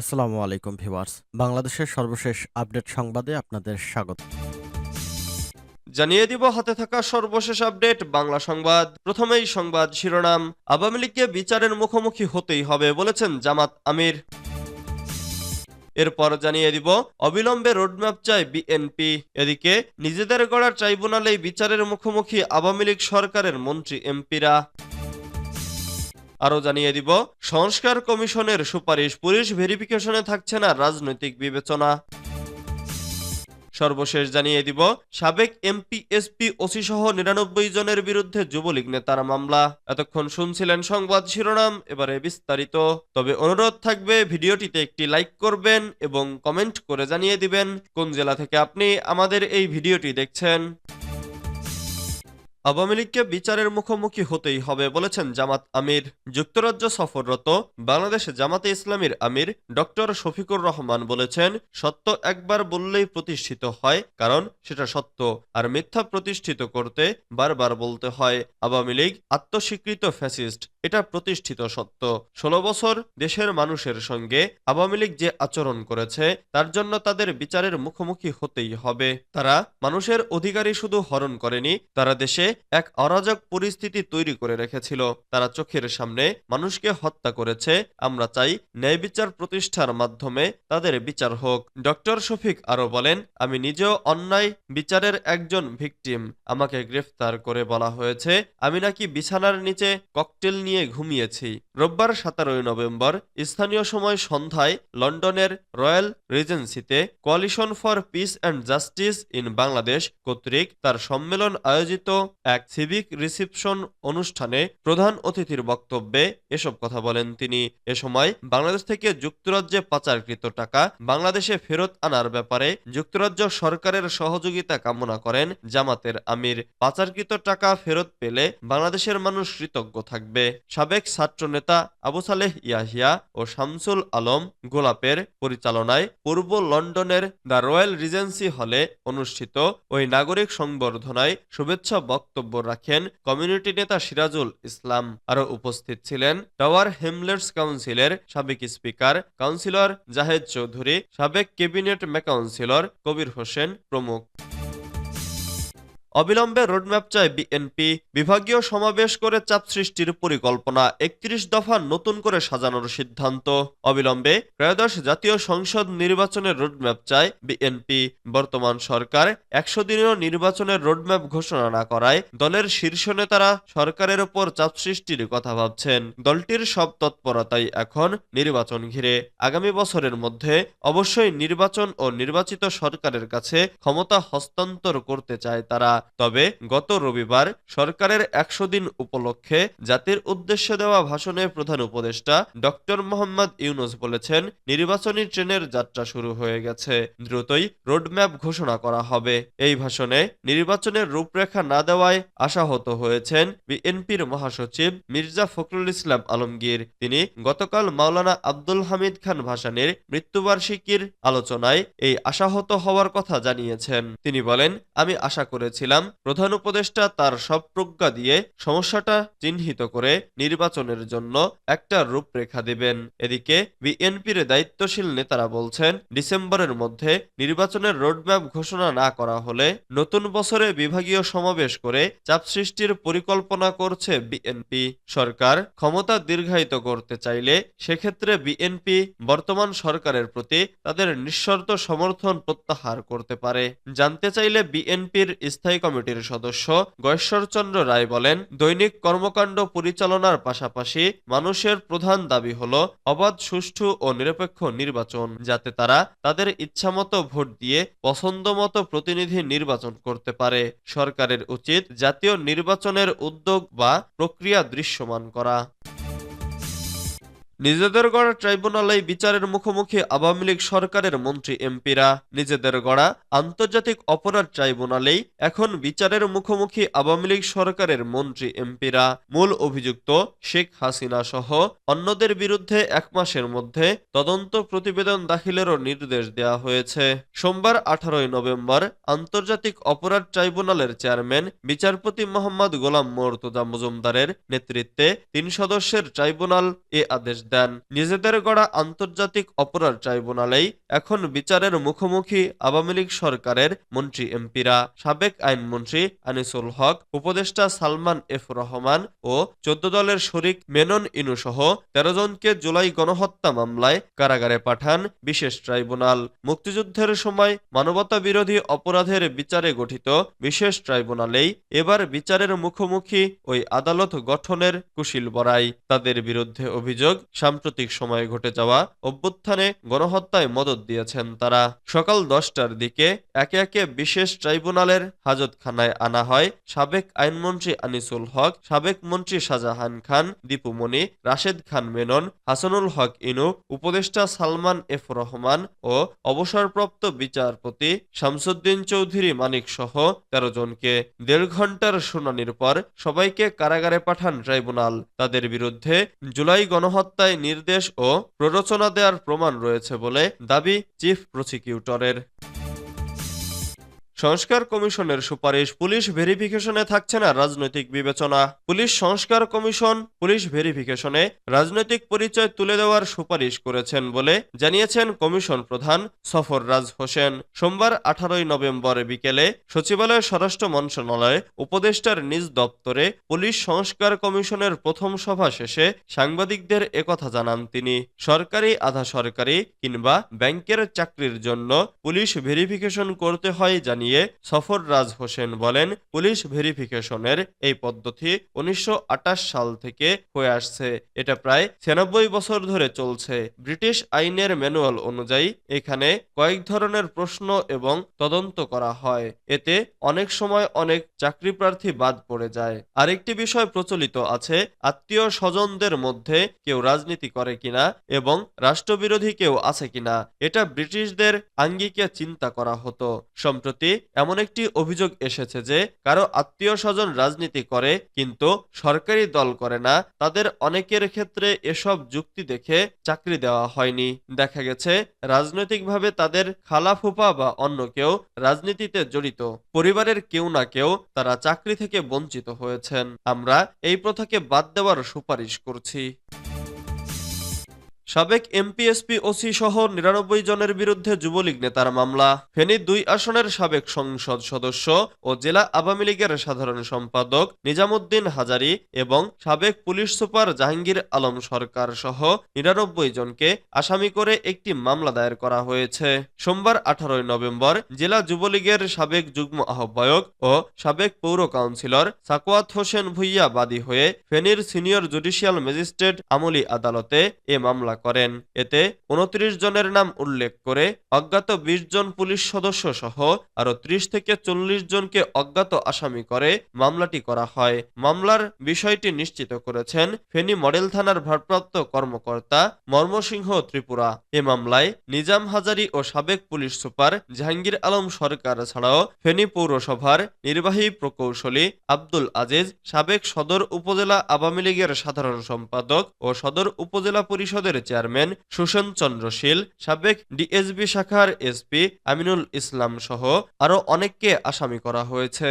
আসসালামু আলাইকুম ভিউয়ার্স। বাংলাদেশের সর্বশেষ আপডেট সংবাদে আপনাদের স্বাগত। জানিয়ে দিব, হাতে থাকা সর্বশেষ আপডেট, বাংলা সংবাদ। প্রথমেই সংবাদ শিরোনাম, আওয়ামী লীগকে বিচারের মুখোমুখি হতেই হবে বলেছেন জামাত আমির। এরপর জানিয়ে দিব, অবিলম্বে রোডম্যাপ চায় বিএনপি। এদিকে নিজেদের গড়া ট্রাইব্যুনালেই বিচারের মুখোমুখি আওয়ামী লীগ সরকারের মন্ত্রী এমপিরা। আরও জানিয়ে দিব, সংস্কার কমিশনের সুপারিশ পুলিশ ভেরিফিকেশনে থাকছে না রাজনৈতিক বিবেচনা। সর্বশেষ জানিয়ে দিব, সাবেক এমপি, এসপি ওসি সহ নিরানব্বই জনের বিরুদ্ধে যুবলীগ নেতার মামলা। এতক্ষণ শুনছিলেন সংবাদ শিরোনাম, এবারে বিস্তারিত। তবে অনুরোধ থাকবে, ভিডিওটিতে একটি লাইক করবেন এবং কমেন্ট করে জানিয়ে দিবেন, কোন জেলা থেকে আপনি আমাদের এই ভিডিওটি দেখছেন। আওয়ামী লীগকে বিচারের মুখোমুখি হতেই হবে বলেছেন জামাত আমির। যুক্তরাজ্য সফররত বাংলাদেশ জামাতে ইসলামীর আমির ডক্টর শফিকুর রহমান বলেছেন, সত্য একবার বললেই প্রতিষ্ঠিত হয়, কারণ সেটা সত্য, আর মিথ্যা প্রতিষ্ঠিত করতে বারবার বলতে হয়। আওয়ামী লীগ আত্মস্বীকৃত ফ্যাসিস্ট, এটা প্রতিষ্ঠিত সত্য। ষোলো বছর দেশের মানুষের সঙ্গে আওয়ামী লীগ যে আচরণ করেছে, তার জন্য তাদের বিচারের মুখোমুখি হতেই হবে। তারা মানুষের অধিকারই শুধু হরণ করেনি, তারা দেশে এক অরাজক পরিস্থিতি তৈরি করে রেখেছিল। তারা চোখের সামনে মানুষকে হত্যা করেছে। আমরা চাই ন্যায় বিচার প্রতিষ্ঠার মাধ্যমে তাদের বিচার হোক। ডক্টর শফিক আরও বলেন, আমি নিজেও অন্যায় বিচারের একজন ভিকটিম। আমাকে গ্রেফতার করে বলা হয়েছে। আমি নাকি বিছানার নিচে ককটেল নিয়ে ঘুমিয়েছি। রোববার সতেরোই নভেম্বর স্থানীয় সময় সন্ধ্যায় লন্ডনের royal রিজেন্সিতে coalition for peace and justice in Bangladesh কর্তৃক তার সম্মেলন আয়োজিত এক সিভিক রিসিপশন অনুষ্ঠানে প্রধান অতিথির বক্তব্যে এসব কথা বলেন তিনি। এ সময় বাংলাদেশ থেকে যুক্তরাজ্যে পাচারকৃত টাকা বাংলাদেশে ফেরত আনার ব্যাপারে যুক্তরাজ্য সরকারের সহযোগিতা কামনা করেন জামাতের আমির। পাচারকৃত টাকা ফেরত পেলে বাংলাদেশের মানুষ কৃতজ্ঞ থাকবে। সাবেক ছাত্রনেতা আবু সালেহ ইয়াহিয়া ও শামসুল আলম গোলাপের পরিচালনায় পূর্ব লন্ডনের দ্য রয়্যাল রিজেন্সি হলে অনুষ্ঠিত ওই নাগরিক সংবর্ধনায় শুভেচ্ছা বক্তব্য রাখেন কমিউনিটি নেতা সিরাজুল ইসলাম। আরও উপস্থিত ছিলেন টাওয়ার হেমলেটস কাউন্সিলের সাবেক স্পিকার কাউন্সিলর জাহেদ চৌধুরী, সাবেক ক্যাবিনেট কাউন্সিলর কবির হোসেন প্রমুখ। অবিলম্বে রোডম্যাপ চায় বিএনপি। বিভাগীয় সমাবেশ করে চাপ সৃষ্টির পরিকল্পনা একত্রিশ দফা নতুন করে সাজানোর সিদ্ধান্ত। অবিলম্বে ত্রয়োদশ জাতীয় সংসদ নির্বাচনের রোডম্যাপ চায় বিএনপি। বর্তমান সরকার একশো দিনেও নির্বাচনের রোডম্যাপ ঘোষণা না করায় দলের শীর্ষ নেতারা সরকারের ওপর চাপ সৃষ্টির কথা ভাবছেন। দলটির সব তৎপরতাই এখন নির্বাচন ঘিরে। আগামী বছরের মধ্যে অবশ্যই নির্বাচন ও নির্বাচিত সরকারের কাছে ক্ষমতা হস্তান্তর করতে চায় তারা। তবে গত রবিবার সরকারের একশো দিন উপলক্ষে জাতির উদ্দেশ্যে দেওয়া ভাষণে প্রধান উপদেষ্টা ডক্টর মোহাম্মদ ইউনুস বলেছেন, নির্বাচনী ট্রেনের যাত্রা শুরু হয়ে গেছে, দ্রুতই রোডম্যাপ ঘোষণা করা হবে। এই ভাষণে নির্বাচনের রূপরেখা না দেওয়ায় আশাহত হয়েছেন বিএনপির মহাসচিব মির্জা ফখরুল ইসলাম আলমগীর। তিনি গতকাল মাওলানা আব্দুল হামিদ খান ভাসানের মৃত্যুবার্ষিকীর আলোচনায় এই আশাহত হওয়ার কথা জানিয়েছেন। তিনি বলেন, আমি আশা করেছিলাম প্রধান উপদেষ্টা তার সব প্রজ্ঞা দিয়ে সমস্যাটা চিহ্নিত করে নির্বাচনের জন্য একটা রূপরেখা দেবেন। এদিকে বিএনপির দায়িত্বশীল নেতারা বলছেন, ডিসেম্বরের মধ্যে নির্বাচনের রোডম্যাপ ঘোষণা না করা হলে নতুন বছরে বিভাগীয় সমাবেশ করে চাপ সৃষ্টির পরিকল্পনা করছে বিএনপি। সরকার ক্ষমতা দীর্ঘায়িত করতে চাইলে সেক্ষেত্রে বিএনপি বর্তমান সরকারের প্রতি তাদের নিঃশর্ত সমর্থন প্রত্যাহার করতে পারে। জানতে চাইলে বিএনপির স্থায়ী কমিটির সদস্য গয়েশ্বরচন্দ্র রায় বলেন, দৈনিক কর্মকাণ্ড পরিচালনার পাশাপাশি মানুষের প্রধান দাবি হল অবাধ, সুষ্ঠু ও নিরপেক্ষ নির্বাচন, যাতে তারা তাদের ইচ্ছামতো ভোট দিয়ে পছন্দমতো প্রতিনিধি নির্বাচন করতে পারে। সরকারের উচিত জাতীয় নির্বাচনের উদ্যোগ বা প্রক্রিয়া দৃশ্যমান করা। নিজেদের গড়া ট্রাইব্যুনালেই বিচারের মুখোমুখি আওয়ামী লীগ সরকারের মন্ত্রী এমপিরা নিজেদের গড়া আন্তর্জাতিক অপরাধ ট্রাইব্যুনালেই এখন বিচারের মুখোমুখি আওয়ামী লীগ সরকারের মন্ত্রী এমপিরা। মূল অভিযুক্ত শেখ হাসিনা সহ অন্যদের বিরুদ্ধে এক মাসের মধ্যে তদন্ত প্রতিবেদন দাখিলেরও নির্দেশ দেওয়া হয়েছে। সোমবার আঠারোই নভেম্বর আন্তর্জাতিক অপরাধ ট্রাইব্যুনালের চেয়ারম্যান বিচারপতি মোহাম্মদ গোলাম মোর্তজা মজুমদারের নেতৃত্বে তিন সদস্যের ট্রাইব্যুনাল এ আদেশ দেন। নিজেদের গড়া আন্তর্জাতিক অপরাধ ট্রাইব্যুনালেই এখন বিচারের মুখোমুখি আওয়ামী লীগ সরকারের মন্ত্রী এমপিরা, সাবেক আইনমন্ত্রী আনিসুল হক, উপদেষ্টা সালমান এফ রহমান ও চোদ্দ দলের শরিক মেনন ইনুসহ তেরো জনকে জুলাই গণহত্যা মামলায় কারাগারে পাঠান বিশেষ ট্রাইব্যুনাল। মুক্তিযুদ্ধের সময় মানবতা বিরোধী অপরাধের বিচারে গঠিত বিশেষ ট্রাইব্যুনালেই এবার বিচারের মুখোমুখি ওই আদালত গঠনের কুশীল বরাই তাদের বিরুদ্ধে অভিযোগ সাম্প্রতিক সময়ে ঘটে যাওয়া অভ্যুত্থানে গণহত্যায় মদত দিয়েছেন তারা। সকাল দশটার দিকে একে একে বিশেষ ট্রাইব্যুনালের হাজতখানায় আনা হয় সাবেক আইনমন্ত্রী আনিসুল হক, সাবেক মন্ত্রী শাহজাহান খান দীপুমণি রাশেদ খান মেনন, হাসানুল হক ইনু, উপদেষ্টা সালমান এফ রহমান ও অবসরপ্রাপ্ত বিচারপতি শামসুদ্দিন চৌধুরী মানিক সহ তেরো জনকে। দেড় ঘণ্টার শুনানির পর সবাইকে কারাগারে পাঠান ট্রাইব্যুনাল। তাদের বিরুদ্ধে জুলাই গণহত্যায় নির্দেশ ও প্ররোচনা দেওয়ার প্রমাণ রয়েছে বলে দাবি চিফ প্রসিকিউটরের। সংস্কার কমিশনের সুপারিশ পুলিশ ভেরিফিকেশনে থাকছে না রাজনৈতিক বিবেচনা। পুলিশ সংস্কার কমিশন পুলিশ ভেরিফিকেশনে রাজনৈতিক পরিচয় তুলে দেওয়ার সুপারিশ করেছেন বলে জানিয়েছেন কমিশন প্রধান সফর রাজ হোসেন। সোমবার আঠারোই নভেম্বর বিকেলে সচিবালয় স্বরাষ্ট্র মন্ত্রণালয়ে উপদেষ্টার নিজ দপ্তরে পুলিশ সংস্কার কমিশনের প্রথম সভা শেষে সাংবাদিকদের একথা জানান তিনি। সরকারি, আধা সরকারি কিংবা ব্যাংকের চাকরির জন্য পুলিশ ভেরিফিকেশন করতে হয় জানিয়ে সফররাজ হোসেন বলেন, পুলিশ ভেরিফিকেশনের এই পদ্ধতি উনিশশো সাল থেকে হয়ে আসছে। এটা প্রায় ছিয়ানব্বই বছর ধরে চলছে। ব্রিটিশ আইনের ম্যানুয়াল অনুযায়ী এখানে কয়েক ধরনের প্রশ্ন এবং তদন্ত করা হয়। এতে অনেক সময় অনেক চাকরি প্রার্থী বাদ পড়ে যায়। আরেকটি বিষয় প্রচলিত আছে, আত্মীয় স্বজনদের মধ্যে কেউ রাজনীতি করে কিনা এবং রাষ্ট্রবিরোধী কেউ আছে কিনা। এটা ব্রিটিশদের আঙ্গিকে চিন্তা করা হতো। সম্প্রতি এমন একটি অভিযোগ এসেছে যে কারও আত্মীয় স্বজন রাজনীতি করে, কিন্তু সরকারি দল করে না। তাদের অনেকের ক্ষেত্রে এসব যুক্তি দেখে চাকরি দেওয়া হয়নি। দেখা গেছে, রাজনৈতিকভাবে তাদের খালা ফুপা বা অন্য কেউ রাজনীতিতে জড়িত। পরিবারের কেউ না কেউ তারা চাকরি থেকে বঞ্চিত হয়েছেন। আমরা এই প্রথাকে বাদ দেওয়ার সুপারিশ করছি। সাবেক এমপিএসপি ওসি সহ নিরানব্বই জনের বিরুদ্ধে যুবলীগ নেতার মামলা, ফেনী দুই আসনের সাবেক সংসদ সদস্য ও জেলা আওয়ামী লীগের সাধারণ সম্পাদক নিজামুদ্দিন হাজারি এবং সাবেক পুলিশ সুপার জাহাঙ্গীর আলম সরকার সহ নিরানব্বই জনকে আসামি করে একটি মামলা দায়ের করা হয়েছে। সোমবার আঠারোই নভেম্বর জেলা যুবলীগের সাবেক যুগ্ম আহ্বায়ক ও সাবেক পৌর কাউন্সিলর সাকোয়াত হোসেন ভুইয়া বাদী হয়ে ফেনীর সিনিয়র জুডিশিয়াল ম্যাজিস্ট্রেট আমলি আদালতে এ মামলা করেন। এতে উনত্রিশ জনের নাম উল্লেখ করে অজ্ঞাত বিশ জন পুলিশ সদস্য সহ আরও ত্রিশ থেকে চল্লিশ জনকে অজ্ঞাত আসামি করে মামলাটি করা হয়। মামলার বিষয়টি নিশ্চিত করেছেন ফেনী মডেল থানার ভারপ্রাপ্ত কর্মকর্তা মর্মসিংহ ত্রিপুরা। এ মামলায় নিজাম হাজারি ও সাবেক পুলিশ সুপার জাহাঙ্গীর আলম সরকার ছাড়াও ফেনী পৌরসভার নির্বাহী প্রকৌশলী আব্দুল আজিজ, সাবেক সদর উপজেলা আওয়ামী লীগের সাধারণ সম্পাদক ও সদর উপজেলা পরিষদের চেয়ারম্যান সুশান্ত চন্দ্র শীল সাবেক ডিএসবি শাখার এসপি আমিনুল ইসলাম সহ আরও অনেককে আসামি করা হয়েছে।